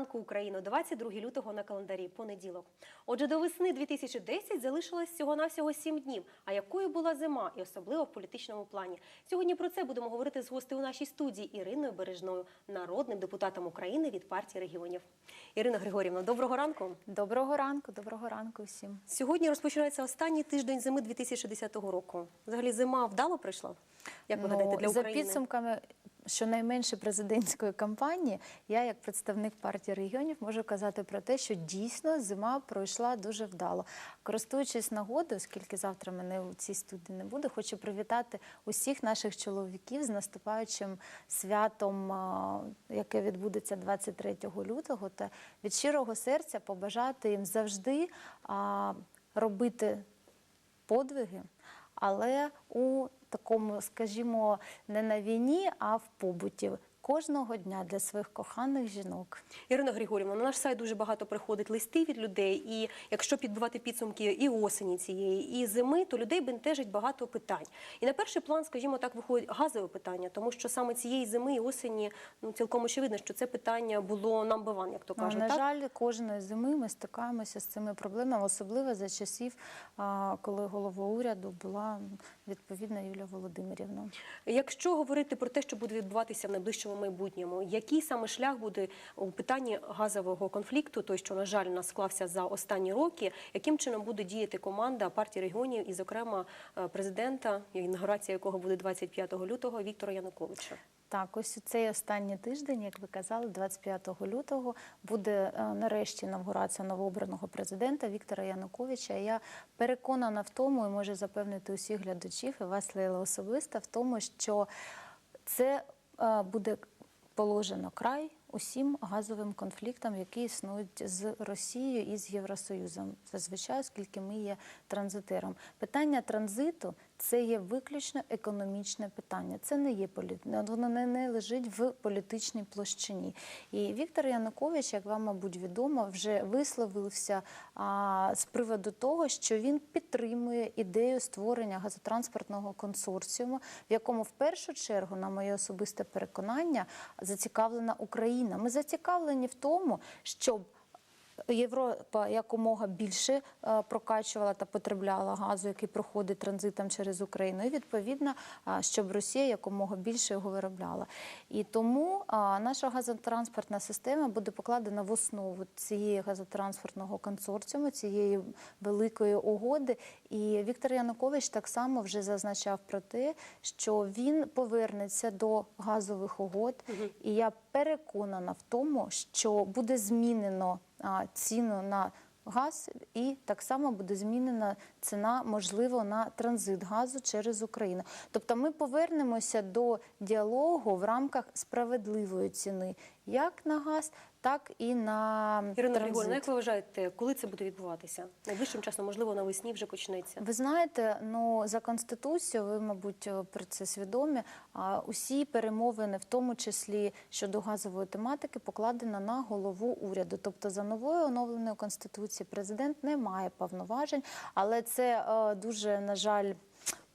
ранку Україно, 22 лютого на календарі, понеділок. Отже, до весни 2010 залишилось всього-навсього 7 днів. А якою була зима, і особливо в політичному плані? Сьогодні про це будемо говорити з гостею у нашій студії Іриною Бережною, народним депутатом України від партії регіонів. Ірина Григорівна, доброго ранку. Доброго ранку, доброго ранку всім. Сьогодні розпочинається останній тиждень зими 2010 року. Взагалі, зима вдало прийшла? Як ви гадаєте, для Ну, за підсумками щонайменше президентської кампанії, я, як представник партії регіонів, можу казати про те, що дійсно зима пройшла дуже вдало. Користуючись нагодою, оскільки завтра мене у цій студії не буде, хочу привітати усіх наших чоловіків з наступаючим святом, яке відбудеться 23 лютого, та від щирого серця побажати їм завжди робити подвиги, але у такому, скажімо, не на війні, а в побуті кожного дня для своїх коханих жінок. Ірина Григорівна, на наш сайт дуже багато приходить листів від людей, і якщо підбивати підсумки і осені цієї, і зими, то людей бентежить багато питань. І на перший план, скажімо так, виходить газове питання, тому що саме цієї зими і осені ну цілком очевидно, що це питання було number one, як то Ну, кажуть. на так? жаль, кожної зими ми стикаємося з цими проблемами, особливо за часів, коли головою уряду була відповідна Юлія Володимирівна. Якщо говорити про те, що буде відбуватися в найближчому майбутньому, який саме шлях буде у питанні газового конфлікту, той, що на жаль у нас склався за останні роки, яким чином буде діяти команда партії регіонів і, зокрема, е, президента, інаугурація якого буде 25 лютого Віктора Януковича? Так, ось у цей останній тиждень, як ви казали, 25 лютого буде е, нарешті інавгурація новообраного президента Віктора Януковича. Я переконана в тому, і можу запевнити усіх глядачів і вас, Лейла, особисто, в тому, що це буде положено край усім газовим конфліктам, які існують з Росією і з Євросоюзом, зазвичай, оскільки ми є транзитером. Питання транзиту це є виключно економічне питання. Це не є воно не, не лежить в політичній площині. І Віктор Янукович, як вам, мабуть, відомо, вже висловився а, з приводу того, що він підтримує ідею створення газотранспортного консорціуму, в якому в першу чергу, на моє особисте переконання, зацікавлена Україна. Ми зацікавлені в тому, щоб Європа якомога більше е, прокачувала та потребляла газу, який проходить транзитом через Україну, і відповідно, щоб Росія якомога більше його виробляла. І тому наша газотранспортна система буде покладена в основу цієї газотранспортного консорціуму, цієї великої угоди. І Віктор Янукович так само вже зазначав про те, що він повернеться до газових угод. І я переконана в тому, що буде змінено ціну на газ, і так само буде змінена ціна, можливо, на транзит газу через Україну. Тобто ми повернемося до діалогу в рамках справедливої ціни, як на газ, так і на Ірина. Григорівна, як ви вважаєте, коли це буде відбуватися? Найближчим часом, можливо, навесні вже почнеться. Ви знаєте, ну за конституцією, ви, мабуть, про це свідомі. А усі перемовини, в тому числі щодо газової тематики, покладено на голову уряду. Тобто, за новою оновленою конституцією президент не має повноважень, але це е, дуже на жаль.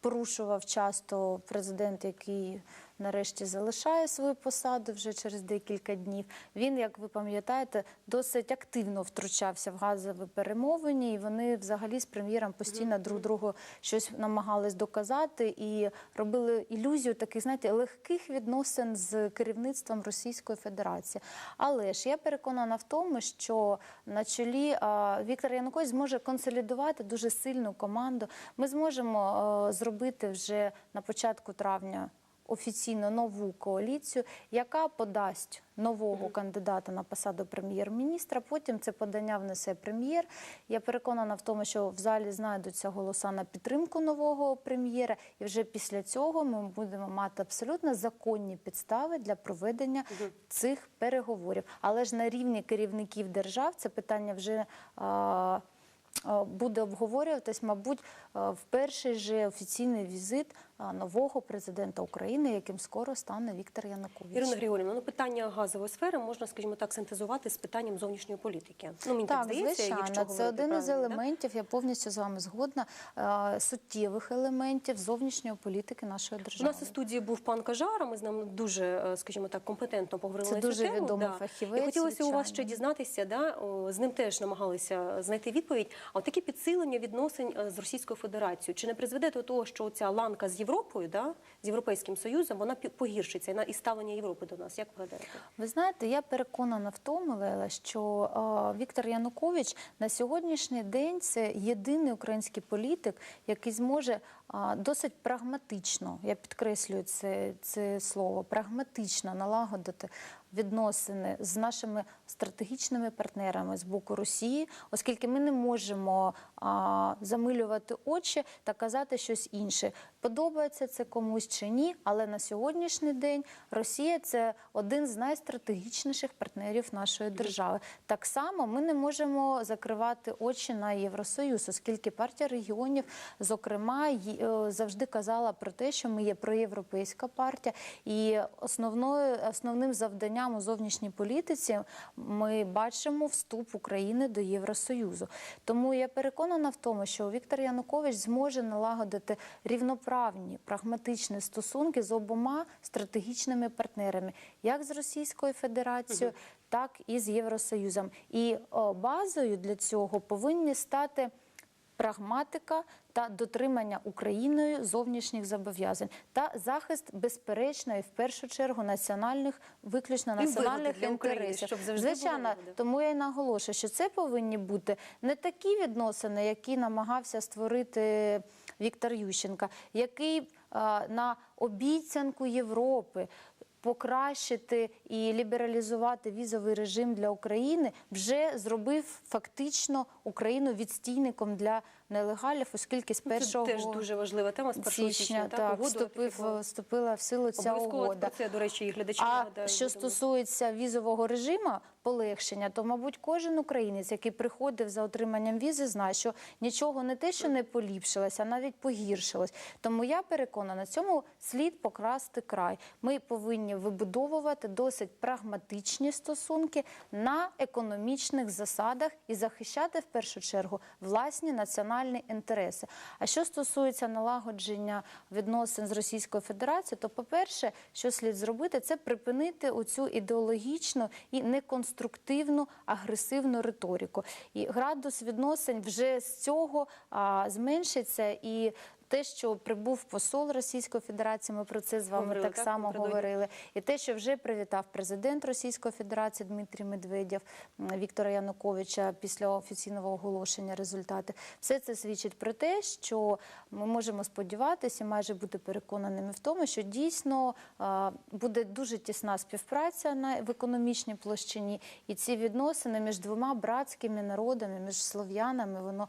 Порушував часто президент, який нарешті залишає свою посаду вже через декілька днів. Він, як ви пам'ятаєте, досить активно втручався в газові перемовини, і вони взагалі з прем'єром постійно друг другу щось намагались доказати і робили ілюзію таких, знаєте, легких відносин з керівництвом Російської Федерації. Але ж я переконана в тому, що на чолі Віктор Янукович зможе консолідувати дуже сильну команду. Ми зможемо зробити вже на початку травня офіційно нову коаліцію, яка подасть нового кандидата на посаду прем'єр-міністра. Потім це подання внесе прем'єр. Я переконана в тому, що в залі знайдуться голоса на підтримку нового прем'єра, і вже після цього ми будемо мати абсолютно законні підстави для проведення цих переговорів. Але ж на рівні керівників держав це питання вже. а, Буде обговорюватись, мабуть, в перший же офіційний візит нового президента України, яким скоро стане Віктор Янукович. Ірина Григорівна, ну питання газової сфери можна, скажімо так, синтезувати з питанням зовнішньої політики. Ну мені так, Так, здається, звичайно, якщо це один із елементів. Я повністю з вами згодна. е, Суттєвих елементів зовнішньої політики нашої У держави. нас у студії був пан Кажара. Ми з ним дуже, е, скажімо так, компетентно поговорили Це на дуже тему. відомий да. фахівець, І хотілося у вас ще дізнатися, да, з ним теж намагалися знайти відповідь. А от таке підсилення відносин е, з Російською Федерацією чи не призведе до того, що ця ланка з Європою, да, з Європейським Союзом, вона погіршиться і на- і ставлення Європи до нас? Як гадаєте? Ви знаєте, я переконана в тому, Лела, що е, Віктор Янукович на сьогоднішній день це єдиний український політик, який зможе досить прагматично, я підкреслюю це, це слово, прагматично налагодити відносини з нашими стратегічними партнерами з боку Росії, оскільки ми не можемо а, замилювати очі та казати щось інше. Подобається це комусь чи ні, але на сьогоднішній день Росія це один з найстратегічніших партнерів нашої держави. Так само ми не можемо закривати очі на Євросоюз, оскільки партія регіонів, зокрема, е, завжди казала про те, що ми є проєвропейська партія, і основною основним завданням у зовнішній політиці ми бачимо вступ України до Євросоюзу. Тому я переконана в тому, що Віктор Янукович зможе налагодити рівноправні прагматичні стосунки з обома стратегічними партнерами, як з Російською Федерацією, так і з Євросоюзом. І о, базою для цього повинні стати прагматика та дотримання Україною зовнішніх зобов'язань та захист безперечно і в першу чергу національних виключно національних для України, інтересів. щоб завжди Звичайно, тому я й наголошую, що це повинні бути не такі відносини, які намагався створити Віктор Ющенка, який на обіцянку Європи. Покращити і лібералізувати візовий режим для України вже зробив фактично Україну відстійником для нелегалів, оскільки з Це першого теж дуже важлива тема з 1 січня. січня так, угоду вступив, вступила в силу ця угода. про це, до речі, і глядачі А нагадаю, що будемо. стосується візового режиму полегшення, то мабуть кожен українець, який приходив за отриманням візи, знає, що нічого не те, що не поліпшилось, а навіть погіршилось. Тому я переконана, цьому слід покрасти край. Ми повинні вибудовувати досить прагматичні стосунки на економічних засадах і захищати в першу чергу власні національні інтереси. А що стосується налагодження відносин з Російською Федерацією, то по-перше, що слід зробити, це припинити оцю ідеологічну і неконструктивну агресивну риторику. І градус відносин вже з цього а, зменшиться і. Те, що прибув посол Російської Федерації, ми про це з вами Говорили, так так, само говорили. І те, що вже привітав президент Російської Федерації Дмитрій Медведєв Віктора Януковича після офіційного оголошення результати, все це свідчить про те, що ми можемо сподіватися, і майже бути переконаними в тому, що дійсно буде дуже тісна співпраця на в економічній площині, і ці відносини між двома братськими народами, між слов'янами, воно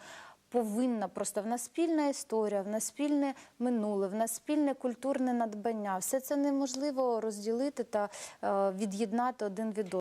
повинна просто в нас спільна історія, в нас спільне минуле, в нас спільне культурне надбання. Все це неможливо розділити та е, від'єднати один від одного.